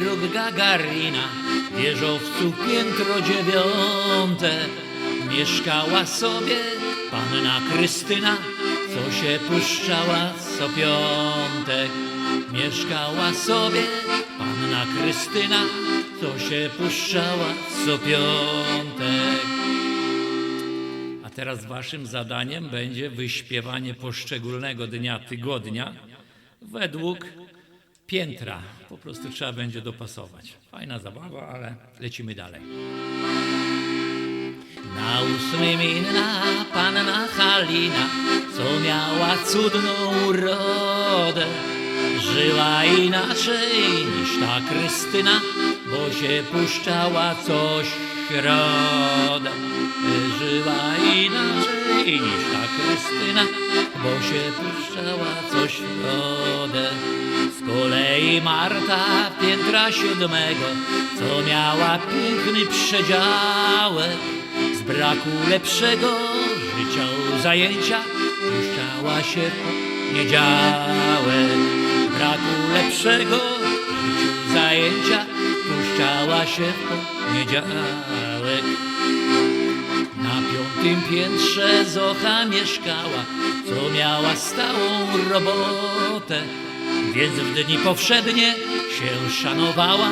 lub Gagarina, w wieżowcu piętro dziewiąte. Mieszkała sobie panna Krystyna, co się puszczała co piątek. Mieszkała sobie panna Krystyna, co się puszczała co piątek. A teraz waszym zadaniem będzie wyśpiewanie poszczególnego dnia tygodnia według piętra. Po prostu trzeba będzie dopasować. Fajna zabawa, ale lecimy dalej. Na ósmym inna panna Halina, co miała cudną urodę. Żyła inaczej niż ta Krystyna, bo się puszczała co środę. Żyła inaczej niż ta Krystyna, bo się puszczała co środę. Z kolei Marta piętra siódmego, co miała piękny przedziałek, z braku lepszego życia zajęcia puszczała się w poniedziałek. Z braku lepszego życiu zajęcia puszczała się w poniedziałek. Piątym piętrze Zocha mieszkała, co miała stałą robotę, więc w dni powszednie się szanowała,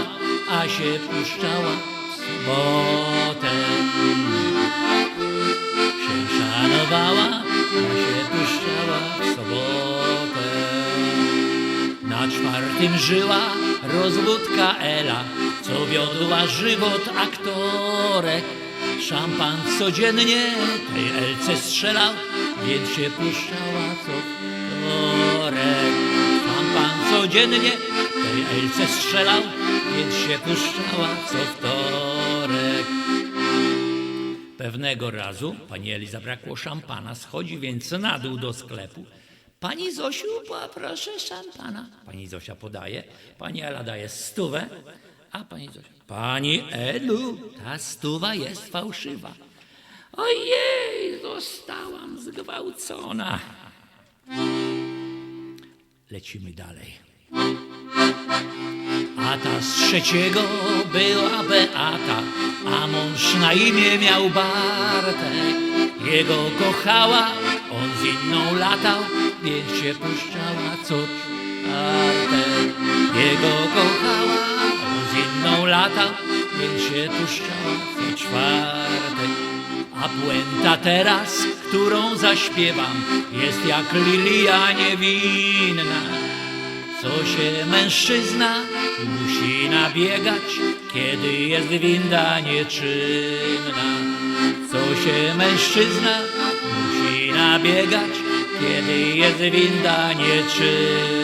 a się puszczała w sobotę. Się szanowała, a się puszczała w sobotę. Na czwartym żyła rozwódka Ela, co wiodła żywot aktorek. Szampan codziennie tej Elce strzelał, więc się puszczała co wtorek. Szampan codziennie tej Elce strzelał, więc się puszczała co wtorek. Pewnego razu pani Eli zabrakło szampana, schodzi więc na dół do sklepu. Pani Zosiu, poproszę szampana. Pani Zosia podaje, pani Ela daje stówę, a pani Zosia. Pani Elu, ta stuwa jest fałszywa. Ojej, zostałam zgwałcona. Lecimy dalej. A ta z trzeciego była Beata, a mąż na imię miał Bartek. Jego kochała, on z inną latał, więc się puszczała co czwartek. Jego kochała, latał, więc się puszczała co czwartek. A puenta teraz, którą zaśpiewam, jest jak lilia niewinna. Co się mężczyzna musi nabiegać, kiedy jest winda nieczynna. Co się mężczyzna musi nabiegać, kiedy jest winda nieczynna.